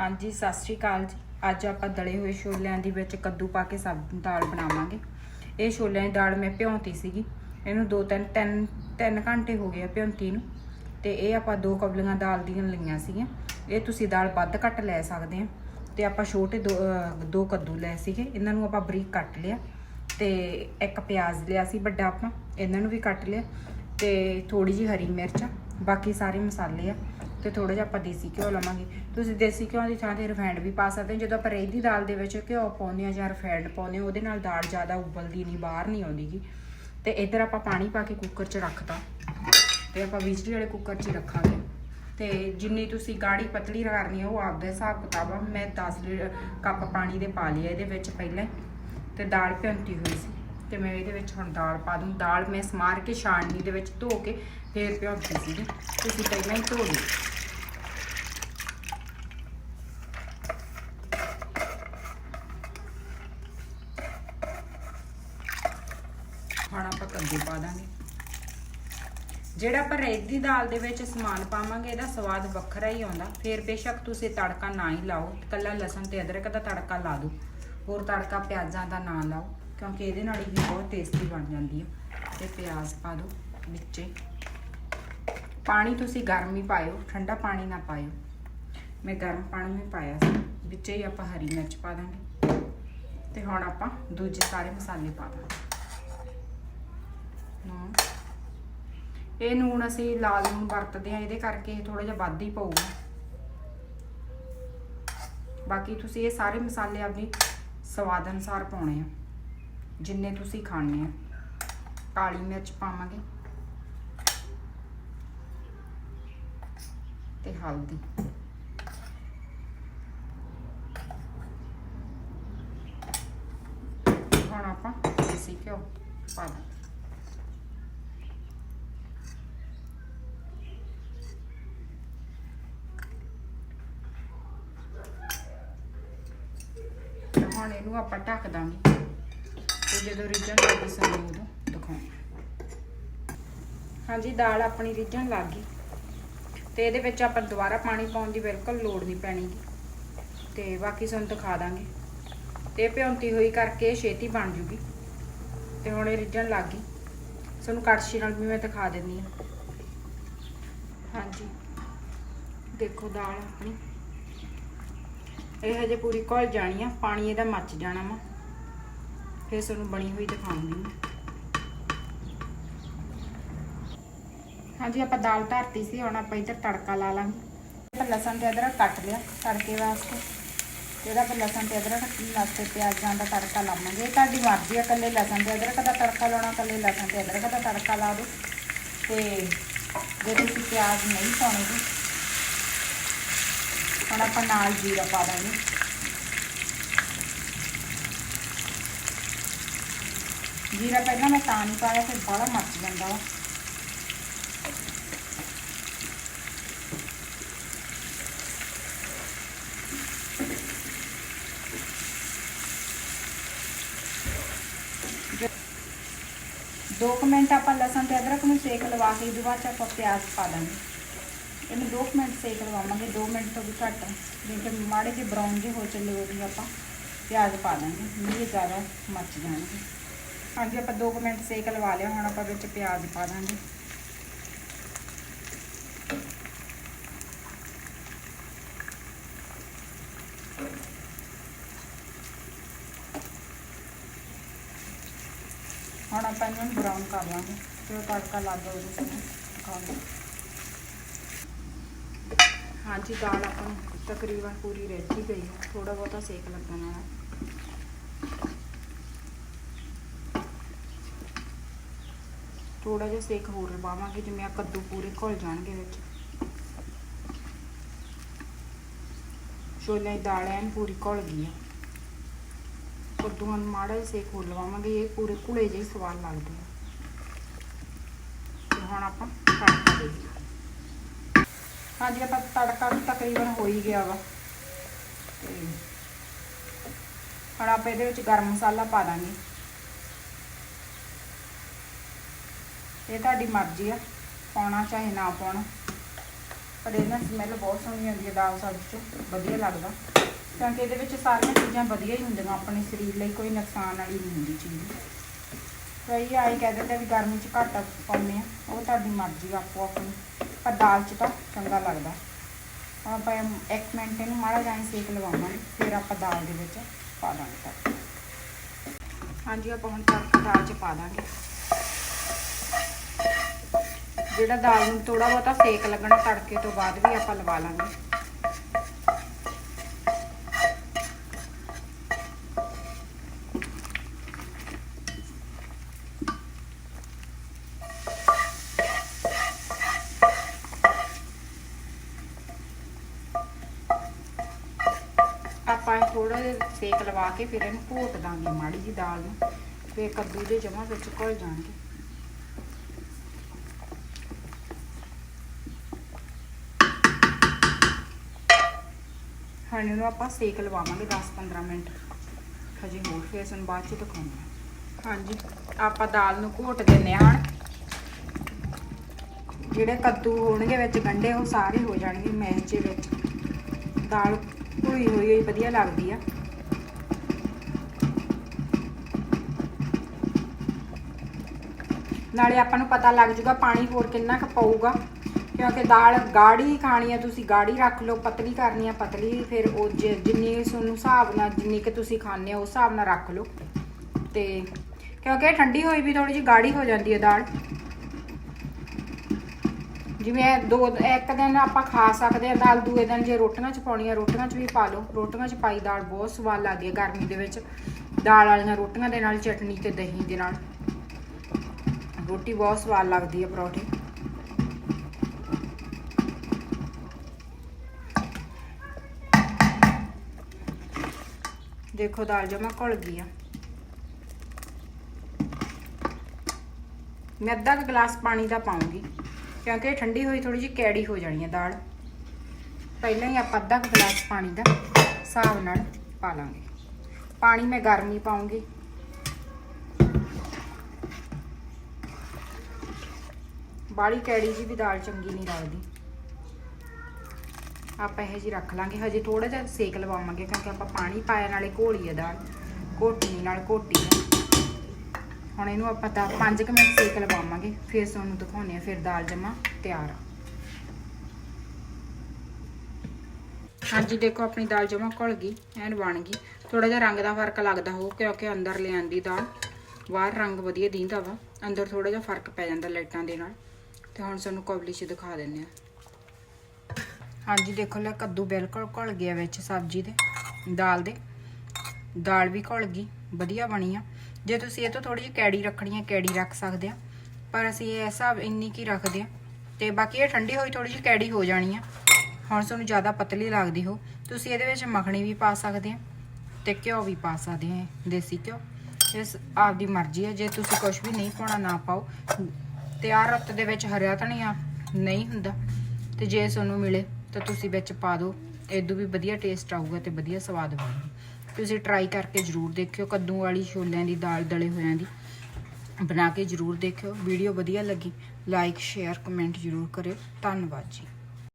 ਹਾਂਜੀ, ਸਤਿ ਸ਼੍ਰੀ ਅਕਾਲ ਜੀ। ਅੱਜ ਆਪਾਂ ਦਲੇ ਹੋਏ ਛੋਲਿਆਂ ਦੀ ਵਿੱਚ ਕੱਦੂ ਪਾ ਕੇ ਸਬ ਦਾਲ ਬਣਾਵਾਂਗੇ। ਇਹ ਛੋਲਿਆਂ ਦੀ ਦਾਲ ਮੈਂ ਭਿਉਂਤੀ ਸੀਗੀ। ਇਹਨੂੰ ਦੋ ਤਿੰਨ ਤਿੰਨ ਤਿੰਨ ਘੰਟੇ ਹੋ ਗਏ ਆ ਭਿਉਂਤੀ ਨੂੰ। ਤੇ ਇਹ ਆਪਾਂ ਦੋ ਕਬਲੀਆਂ ਦਾਲ ਦੀਆਂ ਲਈਆਂ ਸੀਗੀਆਂ। ਇਹ ਤੁਸੀਂ ਦਾਲ ਵੱਧ ਘੱਟ ਲੈ ਸਕਦੇ ਆ। ਤੇ ਆਪਾਂ ਛੋਟੇ ਦੋ ਦੋ ਕੱਦੂ ਲਏ ਸੀਗੇ। ਇਹਨਾਂ ਨੂੰ ਆਪਾਂ ਬਰੀਕ ਕੱਟ ਲਿਆ। ਤੇ ਇੱਕ ਪਿਆਜ਼ ਲਿਆ ਸੀ ਵੱਡਾ ਆਪਾਂ। ਇਹਨਾਂ ਨੂੰ ਵੀ ਕੱਟ ਲਿਆ। ਤੇ ਥੋੜੀ ਜੀ ਹਰੀ ਮਿਰਚ ਬਾਕੀ ਸਾਰੇ ਮਸਾਲੇ ਆ। ਤੇ ਥੋੜਾ ਜਿਹਾ ਆਪਾਂ ਦੇਸੀ ਘਿਓ ਲਵਾਂਗੇ। ਤੁਸੀਂ ਦੇਸੀ ਘਿਓ ਦੀ ਥਾਂ ਤੇ ਰਿਫਾਈਂਡ ਵੀ ਪਾ ਸਕਦੇ ਹੋ। ਜਦੋਂ ਆਪਾਂ ਰੇਹ ਦੀ ਦਾਲ ਦੇ ਵਿੱਚ ਘਿਓ ਪਾਉਂਦੇ ਆ ਜਾਂ ਰਿਫਾਈਂਡ ਪਾਉਂਦੇ ਆ ਉਹਦੇ ਨਾਲ ਦਾਲ ਜ਼ਿਆਦਾ ਉਬਲਦੀ ਨਹੀਂ, ਬਾਹਰ ਨਹੀਂ ਆਉਂਦੀਗੀ। ਤੇ ਇੱਧਰ ਆਪਾਂ ਪਾਣੀ ਪਾ ਕੇ ਕੁੱਕਰ 'ਚ ਰੱਖਤਾ। ਤੇ ਆਪਾਂ ਵਿਜਲੀ ਵਾਲੇ ਕੁੱਕਰ 'ਚ ਹੀ ਰੱਖਾਂਗੇ। ਤੇ ਜਿੰਨੀ ਤੁਸੀਂ ਗਾੜੀ ਪਤਲੀ ਕਰਨੀ ਹੈ ਉਹ ਆਪਦੇ ਹਿਸਾਬ ਕਿਤਾਬ ਆ। ਮੈਂ 10 ਕੱਪ ਪਾਣੀ ਦੇ ਪਾ ਲਿਆ ਇਹਦੇ ਵਿੱਚ ਪਹਿਲਾਂ। ਹੀ। ਤੇ ਦਾਲ ਭਿਉਂਤੀ ਹੋਈ ਸੀ। ਤੇ ਮੈਂ ਇਹਦੇ ਵਿੱਚ ਹੁਣ ਦਾਲ ਪਾ ਦੂੰ। ਦਾਲ ਮੈਂ ਸਮਾਰ ਕੇ ਛਾਣਨੀ ਦੇ ਵਿੱਚ ਧੋ ਕੇ ਫੇਰ ਭਿਉਂਦੀ ਸੀਗੀ। ਤੁਸੀਂ ਪਹਿਲਾਂ ਹੀ ਧੋ ਲਓ। ਹੁਣ ਆਪਾਂ ਕੱਦੂ ਪਾ ਦਾਂਗੇ। ਜਿਹੜਾ ਆਪਾਂ ਰੇਤ ਦੀ ਦਾਲ ਦੇ ਵਿੱਚ ਸਮਾਨ ਪਾਵਾਂਗੇ, ਇਹਦਾ ਸਵਾਦ ਵੱਖਰਾ ਹੀ ਆਉਂਦਾ। ਫਿਰ ਬੇਸ਼ੱਕ ਤੁਸੀਂ ਤੜਕਾ ਨਾ ਹੀ ਲਾਓ। ਕੱਲਾ ਲਸਣ ਤੇ ਅਦਰਕ ਦਾ ਤੜਕਾ ਲਾ ਦਿਓ। ਹੋਰ ਤੜਕਾ ਪਿਆਜ਼ਾਂ ਦਾ ਨਾ ਲਾਓ। ਕਿਉਂਕਿ ਇਹਦੇ ਨਾਲ ਹੀ ਬਹੁਤ ਟੇਸਟੀ ਬਣ ਜਾਂਦੀ ਹੈ ਤੇ ਪਿਆਜ਼ ਪਾ ਦਿਓ ਵਿੱਚੇ। ਪਾਣੀ ਤੁਸੀਂ ਗਰਮ ਹੀ ਪਾਇਓ, ਠੰਡਾ ਪਾਣੀ ਨਾ ਪਾਇਓ। ਮੈਂ ਗਰਮ ਪਾਣੀ ਵੀ ਪਾਇਆ ਸੀ, ਵਿੱਚੇ ਹੀ ਆਪਾਂ ਹਰੀ ਮਿਰਚ ਪਾ ਦਾਂਗੇ। ਤੇ ਹੁਣ ਆਪਾਂ ਦੂਜੇ ਸਾਰੇ ਮਸਾਲੇ ਪਾ ਦਾਂਗੇ। ਇਹ ਨੂਣ ਅਸੀਂ ਲਾਲ ਨੂਣ ਵਰਤਦੇ ਆ ਇਹਦੇ ਕਰਕੇ ਥੋੜਾ ਜਿਹਾ ਵੱਧ ਹੀ ਪਊਗਾ। ਬਾਕੀ ਤੁਸੀਂ ਇਹ ਸਾਰੇ ਮਸਾਲੇ ਆਪਣੀ ਸਵਾਦ ਅਨੁਸਾਰ ਪਾਉਣੇ ਆ। ਜਿੰਨੇ ਤੁਸੀਂ ਖਾਣੇ ਆ। ਕਾਲੀ ਮਿਰਚ ਪਾਵਾਂਗੇ। ਤੇ ਹਲਦੀ। ਹੁਣ ਆਪਾਂ ਦੇਸੀ ਘਿਓ ਪਾ ਦਾਂਗੇ ਹੁਣ ਇਹਨੂੰ ਆਪਾਂ ਢੱਕ ਦਾਂਗੇ। ਜਦੋਂ ਰਿੱਝਣ ਲੱਗੀ ਸਾਨੂੰ ਉਦੋਂ ਦਿਖਾਉਂ। ਹਾਂਜੀ, ਦਾਲ ਆਪਣੀ ਰਿੱਝਣ ਲੱਗ ਗਈ। ਤੇ ਇਹਦੇ ਵਿੱਚ ਆਪਾਂ ਦੁਬਾਰਾ ਪਾਣੀ ਪਾਉਣ ਦੀ ਬਿਲਕੁਲ ਲੋੜ ਨਹੀਂ ਪੈਣੀ ਗੀ। ਤੇ ਬਾਕੀ ਤੁਹਾਨੂੰ ਦਿਖਾ ਦਾਂਗੇ। ਤੇ ਇਹ ਭਿਉਂਤੀ ਹੋਈ ਕਰਕੇ ਛੇਤੀ ਬਣ ਜੂਗੀ। ਤੇ ਹੁਣ ਇਹ ਰਿੱਝਣ ਲੱਗ ਗਈ। ਤੁਹਾਨੂੰ ਕੜਛੀ ਨਾਲ ਵੀ ਮੈਂ ਦਿਖਾ ਦਿੰਦੀ ਹਾਂ। ਹਾਂਜੀ। ਦੇਖੋ ਦਾਲ ਆਪਣੀ। ਇਹ ਹਜੇ ਪੂਰੀ ਘੁਲ ਜਾਣੀ ਆ। ਪਾਣੀ ਇਹਦਾ ਮੱਚ ਜਾਣਾ ਵਾ। ਫਿਰ ਤੁਹਾਨੂੰ ਬਣੀ ਹੋਈ ਦਿਖਾਉਂਗੀ ਹਾਂਜੀ, ਆਪਾਂ ਦਾਲ ਧਰਤੀ ਸੀ, ਹੁਣ ਆਪਾਂ ਇੱਧਰ ਤੜਕਾ ਲਾ ਲਾਂਗੇ। ਲਸਣ ਤੇ ਅਦਰਕ ਕੱਟ ਲਿਆ ਤੜਕੇ ਵਾਸਤੇ। ਇਹਦਾ ਆਪਾਂ ਲਸਣ ਤੇ ਅਦਰਕ ਵਾਸਤੇ ਪਿਆਜ਼ਾਂ ਦਾ ਤੜਕਾ ਲਾਵਾਂਗੇ। ਇਹ ਤੁਹਾਡੀ ਮਰਜ਼ੀ ਆ ਕੱਲੇ ਲਸਣ ਤੇ ਅਦਰਕ ਦਾ ਤੜਕਾ ਲਾਉਣਾ ਕੱਲੇ ਲਸਣ ਤੇ ਅਦਰਕ ਦਾ ਤੜਕਾ ਲਾ ਦਿਓ। ਤੇ ਜੇ ਤੁਸੀਂ ਪਿਆਜ਼ ਨਹੀਂ ਪਾਉਣੇ ਜੀ, ਹੁਣ ਆਪਾਂ ਨਾਲ ਜੀਰਾ ਪਾ ਦਾਂਗੇ। ਜੀਰਾ ਪਹਿਲਾਂ ਮੈਂ ਤਾਂ ਨਹੀਂ ਪਾਇਆ, ਫਿਰ ਬਾਹਲਾ ਮੱਚ ਜਾਂਦਾ ਵਾ। ਦੋ ਕੁ ਮਿੰਟ ਆਪਾਂ ਲਸਣ ਤੇ ਅਦਰਕ ਨੂੰ ਸੇਕ ਲਵਾ ਕੇ, ਇਹਦੇ ਬਾਅਦ 'ਚ ਆਪਾਂ ਪਿਆਜ਼ ਪਾ ਦਾਂਗੇ ਇਹਨੂੰ 2 ਮਿੰਟ ਸੇਕ ਲਵਾਵਾਂਗੇ 2 ਮਿੰਟ ਤੋਂ ਵੀ ਘੱਟ। ਜਿਵੇਂ ਮਾੜੇ ਜਿਹੇ ਬਰਾਊਨ ਜਿਹੇ ਹੋ ਚੱਲੇ ਉਹਦੀ ਆਪਾਂ, ਪਿਆਜ਼ ਪਾ ਦਾਂਗੇ ਨਹੀਂ ਇਹ ਜ਼ਿਆਦਾ ਮੱਚ ਜਾਣਗੇ। ਹਾਂਜੀ, ਆਪਾਂ 2 ਮਿੰਟ ਸੇਕ ਲਵਾ ਲਿਆ, ਹੁਣ ਆਪਾਂ ਵਿੱਚ ਪਿਆਜ਼ ਪਾ ਦਾਂਗੇ। ਹੁਣ ਆਪਾਂ ਇਹਨਾਂ ਨੂੰ ਬਰਾਊਨ ਕਰ ਲਾਂਗੇ, ਫਿਰ ਤੜਕਾ ਲੱਗ ਗਿਆ ਉਹਦੇ ਨੂੰ ਦਿਖਾਉਂਗੇ ਹਾਂਜੀ, ਦਾਲ ਆਪਾਂ ਨੂੰ ਤਕਰੀਬਨ ਪੂਰੀ ਰਿੱਝ ਹੀ ਗਈ ਹੈ ਥੋੜਾ ਬਹੁਤਾ ਸੇਕ ਲੱਗਣ ਵਾਲਾ ਥੋੜਾ ਜਿਹਾ ਸੇਕ ਹੋਰ ਲਵਾਵਾਂਗੇ, ਜਿਵੇਂ ਆ ਕੱਦੂ ਪੂਰੇ ਘੁਲ ਜਾਣਗੇ ਵਿੱਚ। ਛੋਲਿਆਂ ਦੀ ਦਾਲ ਐਨ ਪੂਰੀ ਘੁਲ ਗਈ ਆ। ਕੱਦੂਆਂ ਨੂੰ ਮਾੜਾ ਜਿਹਾ ਸੇਕ ਹੋਰ ਲਵਾਵਾਂਗੇ, ਇਹ ਪੂਰੇ ਘੁਲੇ ਜਿਹੇ ਸਵਾਦ ਲੱਗਦੇ ਆ। ਤੇ ਹੁਣ ਆਪਾਂ ਤੜਕਾ ਦੇ ਦਿਓ ਹਾਂਜੀ, ਆਪਾਂ ਤੜਕਾ ਵੀ ਤਕਰੀਬਨ ਹੋ ਹੀ ਗਿਆ ਵਾ। ਤੇ ਹੁਣ ਆਪਾਂ ਇਹਦੇ ਵਿੱਚ ਗਰਮ ਮਸਾਲਾ ਪਾ ਦਾਂਗੇ। ਇਹ ਤੁਹਾਡੀ ਮਰਜ਼ੀ ਆ, ਪਾਉਣਾ ਚਾਹੇ ਨਾ ਪਾਉਣਾ। ਪਰ ਇਹਨਾਂ ਸਮੈਲ ਬਹੁਤ ਸੋਹਣੀ ਆਉਂਦੀ ਹੈ ਦਾਲ ਸਾਡੀ ਚੋਂ, ਵਧੀਆ ਲੱਗਦਾ। ਕਿਉਂਕਿ ਇਹਦੇ ਵਿੱਚ ਸਾਰੀਆਂ ਚੀਜ਼ਾਂ ਵਧੀਆ ਹੀ ਹੁੰਦੀਆਂ, ਆਪਣੇ ਸਰੀਰ ਲਈ ਕੋਈ ਨੁਕਸਾਨ ਵਾਲੀ ਨਹੀਂ ਹੁੰਦੀ ਚੀਜ਼। ਕਈ ਆਈ ਕਹਿ ਦਿੰਦੇ ਵੀ ਗਰਮੀ 'ਚ ਘੱਟ ਪਾਉਂਦੇ ਆ, ਉਹ ਤੁਹਾਡੀ ਮਰਜ਼ੀ ਆਪੋ ਆਪਣੀ। ਪਰ ਦਾਲ 'ਚ ਤਾਂ ਚੰਗਾ ਲੱਗਦਾ। ਹੁਣ ਆਪਾਂ ਇੱਕ ਮਿੰਟ ਇਹਨੂੰ ਮਾੜਾ ਜਿਹਾ ਸੇਕ ਲਵਾਵਾਂਗੇ, ਫਿਰ ਆਪਾਂ ਦਾਲ ਦੇ ਵਿੱਚ ਪਾ ਦਾਂਗੇ। ਤੜਕਾ ਹਾਂਜੀ, ਆਪਾਂ ਹੁਣ ਤੜਕਾ ਦਾਲ 'ਚ ਪਾ ਦਾਂਗੇ। ਜਿਹੜਾ ਦਾਲ ਨੂੰ ਥੋੜਾ ਬਹੁਤਾ ਸੇਕ ਲੱਗਣਾ ਤੜਕੇ ਤੋਂ ਬਾਅਦ ਵੀ ਆਪਾਂ ਲਵਾ ਲਾਂਗੇ। ਆਪਾਂ ਥੋੜਾ ਜਿਹਾ ਸੇਕ ਲਵਾ ਕੇ ਫਿਰ ਇਹਨੂੰ ਘੋਟ ਦਾਂਗੇ ਮਾੜੀ ਜੀ ਦਾਲ ਨੂੰ, ਫਿਰ ਕੱਦੂ ਦੇ ਜਮਾ ਵਿੱਚ ਘੁਲ ਜਾਣਗੇ। ਹੁਣ ਇਹਨੂੰ ਆਪਾਂ ਸੇਕ ਲਵਾਵਾਂਗੇ 10-15 ਮਿੰਟ। ਹਜੇ ਹੋਰ ਫਿਰ ਸਾਨੂੰ ਬਾਅਦ ਚ ਦਿਖਾਉਂਦੇ ਹਾਂ। ਹਾਂਜੀ ਆਪਾਂ ਦਾਲ ਨੂੰ ਘੋਟ ਦਿੰਨੇ ਹਾਂ ਜਿਹੜੇ ਕੱਦੂ ਹੋਣਗੇ ਵਿੱਚ ਗੰਡੇ ਉਹ ਸਾਰੇ ਹੋ ਜਾਣਗੇ ਮੈਚ ਦੇ ਵਿੱਚ। ਦਾਲ ਧੋਈ ਹੋਈ ਹੋਈ ਵਧੀਆ ਲੱਗਦੀ ਆ। ਨਾਲੇ ਆਪਾਂ ਨੂੰ ਪਤਾ ਲੱਗ ਜੂਗਾ ਪਾਣੀ ਹੋਰ ਕਿੰਨਾ ਕੁ ਪਊਗਾ। ਕਿਉਂਕਿ ਦਾਲ ਗਾੜੀ ਖਾਣੀ ਆ, ਤੁਸੀਂ ਗਾੜੀ ਰੱਖ ਲਓ, ਪਤਲੀ ਕਰਨੀ ਆ, ਪਤਲੀ ਫਿਰ ਉਹ ਜ- ਜਿੰਨੀ ਤੁਹਾਨੂੰ ਹਿਸਾਬ ਨਾਲ, ਜਿੰਨੀ ਕਿ ਤੁਸੀਂ ਖਾਣੇ ਹੋ, ਉਸ ਹਿਸਾਬ ਨਾਲ ਰੱਖ ਲਓ। ਤੇ ਕਿਉਂਕਿ ਇਹ ਠੰਡੀ ਹੋਈ ਵੀ ਥੋੜੀ ਜਿਹੀ ਗਾੜੀ ਹੋ ਜਾਂਦੀ ਹੈ ਦਾਲ। ਜਿਵੇਂ ਦੋ, ਇੱਕ ਦਿਨ ਆਪਾਂ ਖਾ ਸਕਦੇ ਆ ਦਾਲ, ਦੂਏ ਦਿਨ ਜੇ ਰੋਟੀਆਂ ਚ ਪਾਉਣੀ ਆ, ਰੋਟੀਆਂ ਚ ਵੀ ਪਾ ਲਓ। ਰੋਟੀਆਂ ਚ ਪਾਈ ਦਾਲ ਬਹੁਤ ਸਵਾਦ ਲੱਗਦੀ ਹੈ ਗਰਮੀ ਦੇ ਵਿੱਚ। ਦਾਲ ਵਾਲੀਆਂ ਰੋਟੀਆਂ ਦੇ ਨਾਲ, ਚਟਨੀ ਤੇ ਦਹੀਂ ਦੇ ਨਾਲ। ਰੋਟੀ ਬਹੁਤ ਸਵਾਦ ਲੱਗਦੀ ਹੈ ਪਰੌਠੇ। ਦੇਖੋ ਦਾਲ ਜਮਾ ਘੁਲ ਗਈ ਆ। ਮੈਂ ਅੱਧਾ ਕੁ ਗਲਾਸ ਪਾਣੀ ਦਾ ਪਾਉਂਗੀ, ਕਿਉਂਕਿ ਇਹ ਠੰਡੀ ਹੋਈ ਥੋੜੀ ਜਿਹੀ ਕੈੜੀ ਹੋ ਜਾਣੀ ਹੈ ਦਾਲ। ਪਹਿਲਾਂ ਹੀ ਆਪਾਂ ਅੱਧਾ ਕੁ ਗਲਾਸ ਪਾਣੀ ਦਾ ਹਿਸਾਬ ਨਾਲ ਪਾ ਲਾਂਗੇ। ਪਾਣੀ ਮੈਂ ਗਰਮ ਹੀ ਪਾਉਂਗੀ। ਬਾਲੀ ਕੈੜੀ ਜੀ ਵੀ ਦਾਲ ਚੰਗੀ ਨਹੀਂ ਲੱਗਦੀ। ਆਪਾਂ ਇਹ ਜੀ ਰੱਖ ਲਾਂਗੇ। ਹਜੇ ਥੋੜਾ ਜਿਹਾ ਸੇਕ ਲਵਾਵਾਂਗੇ ਕਿਉਂਕਿ ਆਪਾਂ ਪਾਣੀ ਪਾਇਆ ਨਾਲੇ ਘੋਲੀ ਆ ਦਾਲ ਘੋਟਣੀ ਨਾਲ ਘੋਟੀ ਆ। ਹੁਣ ਇਹਨੂੰ ਆਪਾਂ ਤਾਂ 5 ਮਿੰਟ ਸੇਕ ਲਵਾਵਾਂਗੇ। ਫਿਰ ਤੁਹਾਨੂੰ ਦਿਖਾਉਂਦੇ ਆ ਫਿਰ ਦਾਲ ਜਮਾ ਤਿਆਰ ਆ। ਹਾਂਜੀ, ਦੇਖੋ ਆਪਣੀ ਦਾਲ ਜਮਾ ਘੁਲ ਗਈ, ਐਨ ਬਣ ਗਈ। ਥੋੜਾ ਜਿਹਾ ਰੰਗ ਦਾ ਫ਼ਰਕ ਲੱਗਦਾ ਹੋ ਕਿਉਂਕਿ ਅੰਦਰ ਲਿਆਂਦੀ ਦਾਲ, ਬਾਹਰ ਰੰਗ ਵਧੀਆ ਦਿੰਦਾ ਵਾ। ਅੰਦਰ ਥੋੜਾ ਜਿਹਾ ਫ਼ਰਕ ਪੈ ਜਾਂਦਾ ਲਾਈਟਾਂ ਦੇ ਨਾਲ। ਤੇ ਹੁਣ ਸਾਨੂੰ ਕਬਲੀ 'ਚ ਦਿਖਾ ਦਿੰਦੇ ਆ ਹਾਂਜੀ, ਦੇਖੋ ਲੈ ਕੱਦੂ ਬਿਲਕੁਲ ਘੁਲ ਗਿਆ ਵਿੱਚ ਸਬਜ਼ੀ ਦੇ, ਦਾਲ ਦੇ। ਦਾਲ ਵੀ ਘੁਲ ਗਈ, ਵਧੀਆ ਬਣੀ ਆ। ਜੇ ਤੁਸੀਂ ਇਹ ਤੋਂ ਥੋੜੀ ਜਿਹੀ ਕੈੜੀ ਰੱਖਣੀ ਹੈ, ਕੈੜੀ ਰੱਖ ਸਕਦੇ ਆ। ਪਰ ਅਸੀਂ ਇਹ ਹਿਸਾਬ ਇੰਨੀ ਕੀ ਰੱਖਦੇ ਆ। ਤੇ ਬਾਕੀ ਇਹ ਠੰਡੀ ਹੋਈ ਥੋੜੀ ਜਿਹੀ ਕੈੜੀ ਹੋ ਜਾਣੀ ਆ। ਹੁਣ ਤੁਹਾਨੂੰ ਜ਼ਿਆਦਾ ਪਤਲੀ ਲੱਗਦੀ ਹੋ। ਤੁਸੀਂ ਇਹਦੇ ਵਿੱਚ ਮੱਖਣੀ ਵੀ ਪਾ ਸਕਦੇ ਆ ਤੇ ਘਿਓ ਵੀ ਪਾ ਸਕਦੇ ਆ, ਦੇਸੀ ਘਿਓ। ਇਸ ਆਪਦੀ ਮਰਜ਼ੀ ਹੈ ਜੇ ਤੁਸੀਂ ਕੁਝ ਵੀ ਨਹੀਂ ਪਾਉਣਾ, ਨਾ ਪਾਓ। ਤਿਆਰ ਰੁੱਤ ਦੇ ਵਿੱਚ ਹਰਿਆ ਧਨੀਆ ਨਹੀਂ ਹੁੰਦਾ। ਤੇ ਜੇ ਤੁਹਾਨੂੰ ਮਿਲੇ ਤਾਂ ਤੁਸੀਂ ਵਿੱਚ ਪਾ ਦਿਓ। ਇਦੋਂ ਵੀ ਵਧੀਆ ਟੇਸਟ ਆਊਗਾ ਤੇ ਵਧੀਆ ਸਵਾਦ ਬਣੂਗਾ ਤੁਸੀਂ ਟਰਾਈ ਕਰਕੇ ਜਰੂਰ ਦੇਖਿਓ ਕੱਦੂ ਵਾਲੀ ਛੋਲਿਆਂ ਦੀ ਦਾਲ ਦਲੇ ਹੋਇਆਂ ਦੀ। ਬਣਾ ਕੇ ਜਰੂਰ ਦੇਖਿਓ। ਵੀਡੀਓ ਵਧੀਆ ਲੱਗੀ ਲਾਈਕ ਸ਼ੇਅਰ ਕਮੈਂਟ ਜਰੂਰ ਕਰਿਓ। ਧੰਨਵਾਦ ਜੀ।